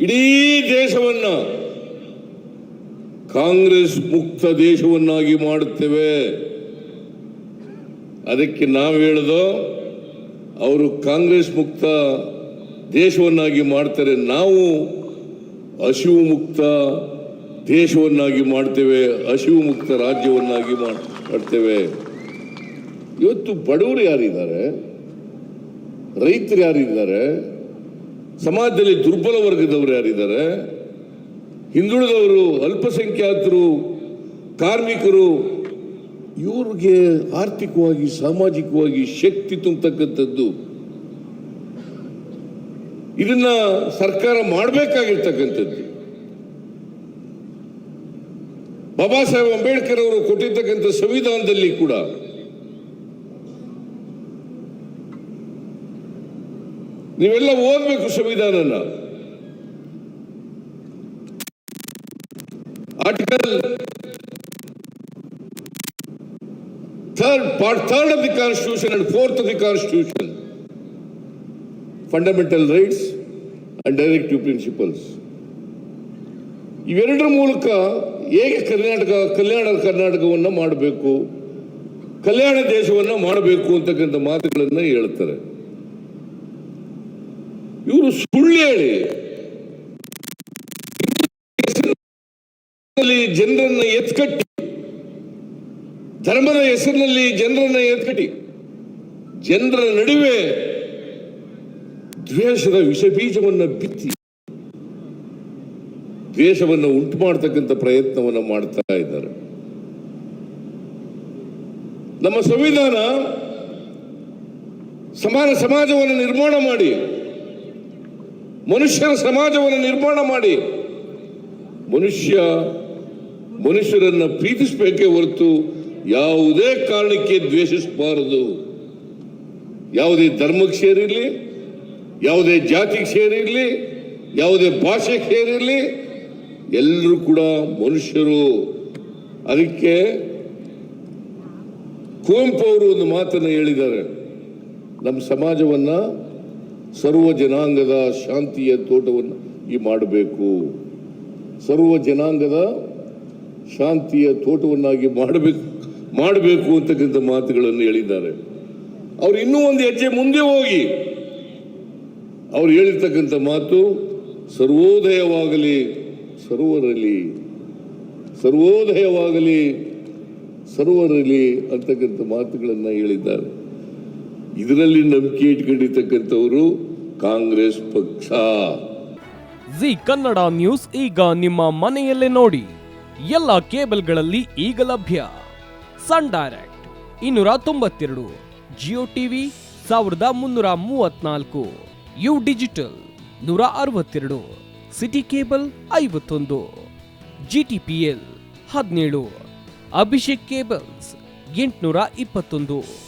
ಇಡೀ ದೇಶವನ್ನ ಕಾಂಗ್ರೆಸ್ ಮುಕ್ತ ದೇಶವನ್ನಾಗಿ ಮಾಡುತ್ತೇವೆ. ಅದಕ್ಕೆ ನಾವು ಹೇಳೋದು, ಅವರು ಕಾಂಗ್ರೆಸ್ ಮುಕ್ತ ದೇಶವನ್ನಾಗಿ ಮಾಡ್ತಾರೆ, ನಾವು ಹಸಿವು ಮುಕ್ತ ದೇಶವನ್ನಾಗಿ ಮಾಡ್ತೇವೆ, ಹಸಿವು ಮುಕ್ತ ರಾಜ್ಯವನ್ನಾಗಿ ಮಾಡ್- ಮಾಡ್ತೇವೆ. ಇವತ್ತು ಬಡವರು ಯಾರಿದ್ದಾರೆ? ರೈತರು ಯಾರಿದ್ದಾರೆ? ಸಮಾಜದಲ್ಲಿ ದುರ್ಬಲ ವರ್ಗದವರು ಯಾರಿದ್ದಾರೆ? ಹಿಂದುಳಿದವರು ಅಲ್ಪಸಂಖ್ಯಾತರು, ಕಾರ್ಮಿಕರು, ಇವ್ರಿಗೆ ಆರ್ಥಿಕವಾಗಿ, ಸಾಮಾಜಿಕವಾಗಿ ಶಕ್ತಿ ತುಂಬತಕ್ಕಂಥದ್ದು. ಇದನ್ನ ಸರ್ಕಾರ ಮಾಡಬೇಕಾಗಿರ್ತಕ್ಕಂಥದ್ದು. ಬಾಬಾ ಸಾಹೇಬ್ ಅಂಬೇಡ್ಕರ್ ಅವರು ಕೊಟ್ಟಿರ್ತಕ್ಕಂಥ ಸಂವಿಧಾನದಲ್ಲಿ ಕೂಡ ನೀವೆಲ್ಲ ಓದಬೇಕು ಸಂವಿಧಾನನ. Article third part third of the constitution and fourth of the constitution fundamental rights and directive principles ಇವೆರಡರ ಮೂಲಕ ಹೇಗೆ ಕರ್ನಾಟಕ ಕಲ್ಯಾಣ ಕರ್ನಾಟಕವನ್ನು ಮಾಡಬೇಕು, ಕಲ್ಯಾಣ ದೇಶವನ್ನು ಮಾಡಬೇಕು ಅಂತಕ್ಕಂಥ ಮಾತುಗಳನ್ನು ಹೇಳ್ತಾರೆ. ಇವರು ಸುಳ್ಳು ಹೇಳಿ. ಜನರನ್ನ ಎತ್ಕಟ್ಟಿ. ಧರ್ಮದ ಹೆಸರಿನಲ್ಲಿ ಜನರನ್ನ ಎತ್ಕಟ್ಟಿ. ಜನರ ನಡುವೆ ದ್ವೇಷದ ವಿಷ ಬೀಜವನ್ನ ಬಿತ್ತಿ. ದ್ವೇಷವನ್ನು ಉಂಟು ಮಾಡತಕ್ಕಂಥ ಪ್ರಯತ್ನವನ್ನು ಮಾಡ್ತಾ ಇದ್ದಾರೆ. ನಮ್ಮ ಸಂವಿಧಾನ ಸಮಾನ ಸಮಾಜವನ್ನು ನಿರ್ಮಾಣ ಮಾಡಿ. ಮನುಷ್ಯನ ಸಮಾಜವನ್ನು ನಿರ್ಮಾಣ ಮಾಡಿ ಮನುಷ್ಯ ಮನುಷ್ಯರನ್ನು ಪ್ರೀತಿಸಬೇಕೇ ಹೊರತು ಯಾವುದೇ ಕಾರಣಕ್ಕೆ ದ್ವೇಷಿಸಬಾರದು. ಯಾವುದೇ ಧರ್ಮಕ್ಕೆ ಸೇರಿರಲಿ, ಯಾವುದೇ ಜಾತಿಗೆ ಸೇರಿರಲಿ, ಯಾವುದೇ ಭಾಷೆಗೆ ಸೇರಿರಲಿ, ಎಲ್ಲರೂ ಕೂಡ ಮನುಷ್ಯರು. ಅದಕ್ಕೆ ಕುವೆಂಪು ಅವರು ಒಂದು ಮಾತನ್ನು ಹೇಳಿದ್ದಾರೆ. ನಮ್ಮ ಸಮಾಜವನ್ನ ಸರ್ವ ಜನಾಂಗದ ಶಾಂತಿಯ ತೋಟವನ್ನು ಈ ಮಾಡಬೇಕು. ಸರ್ವ ಜನಾಂಗದ ಶಾಂತಿಯ ತೋಟವನ್ನಾಗಿ ಮಾಡಬೇಕು ಮಾಡಬೇಕು ಅಂತಕ್ಕಂಥ ಮಾತುಗಳನ್ನು ಹೇಳಿದ್ದಾರೆ. ಅವರು ಇನ್ನೂ ಒಂದು ಹೆಜ್ಜೆ ಮುಂದೆ ಹೋಗಿ ಅವ್ರು ಹೇಳಿರ್ತಕ್ಕಂಥ ಮಾತು ಸರ್ವೋದಯವಾಗಲಿ, ಸರ್ವರಲ್ಲಿ ಸರ್ವೋದಯವಾಗಲಿ, ಸರ್ವರಲ್ಲಿ ಅಂತಕ್ಕಂಥ ಮಾತುಗಳನ್ನು ಹೇಳಿದ್ದಾರೆ. ಇದರಲ್ಲಿ ನಂಬಿಕೆ ಇಟ್ಕೊಂಡಿರ್ತಕ್ಕಂಥವರು ಕಾಂಗ್ರೆಸ್ ಪಕ್ಷ. ಜಿ ಕನ್ನಡ ನ್ಯೂಸ್ ಈಗ ನಿಮ್ಮ ಮನೆಯಲ್ಲೇ ನೋಡಿ. ಎಲ್ಲ ಕೇಬಲ್ಗಳಲ್ಲಿ ಈಗ ಲಭ್ಯ. ಸನ್ ಡೈರೆಕ್ಟ್ ಇನ್ನೂರ ತೊಂಬತ್ತೆರಡು, ಜಿಯೋ ಟಿವಿ ಸಾವಿರದ ಮುನ್ನೂರ ಮೂವತ್ನಾಲ್ಕು, ಯು ಡಿಜಿಟಲ್ ನೂರ ಅರವತ್ತೆರಡು, ಸಿಟಿ ಕೇಬಲ್ ಐವತ್ತೊಂದು ಜಿ ಟಿ ಪಿ ಎಲ್ ಹದಿನೇಳು, ಅಭಿಷೇಕ್ ಕೇಬಲ್ಸ್ ಎಂಟುನೂರ ಇಪ್ಪತ್ತೊಂದು.